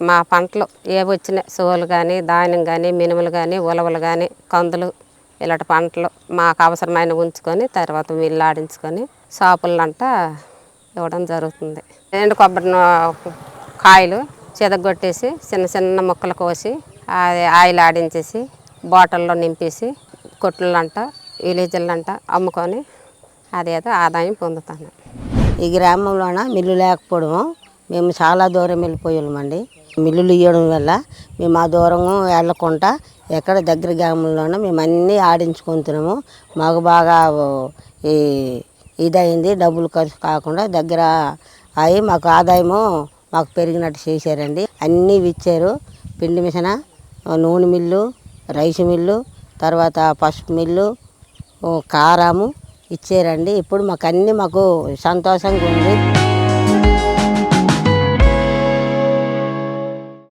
మా పంటలు ఏవి వచ్చినాయి సోలు కానీ ధాన్యం కానీ మినుములు కానీ ఉలవలు కానీ కందులు ఇలాంటి పంటలు మాకు అవసరమైన ఉంచుకొని తర్వాత మిల్లు ఆడించుకొని షాపులంటా ఇవ్వడం జరుగుతుంది. ఎండు కొబ్బరి నూ- కాయలు చెదగొట్టేసి చిన్న చిన్న ముక్కలు కోసి అది ఆయిల్ ఆడించేసి బాటిల్లో నింపేసి కొట్లంట విలేజ్లంట అమ్ముకొని అదేదో ఆదాయం పొందుతాను. ఈ గ్రామంలోన మిల్లు లేకపోవడం మేము చాలా దూరం వెళ్ళిపోయామండి. మిల్లులు ఇవ్వడం వల్ల మేము ఆ దూరము వెళ్ళకుండా ఎక్కడ దగ్గర గ్రామంలోనే మేము అన్నీ ఆడించుకుంటున్నాము మాకు బాగా ఈ ఇదైంది. డబ్బులు ఖర్చు కాకుండా దగ్గర అయి మాకు ఆదాయము మాకు పెరిగినట్టు చేశారండి. అన్నీ ఇచ్చారు పిండి మిషన్ నూనె మిల్లు రైస్ మిల్లు తర్వాత పసుపు మిల్లు కారము ఇచ్చారండి. ఇప్పుడు మాకు అన్నీ మాకు సంతోషంగా ఉంది.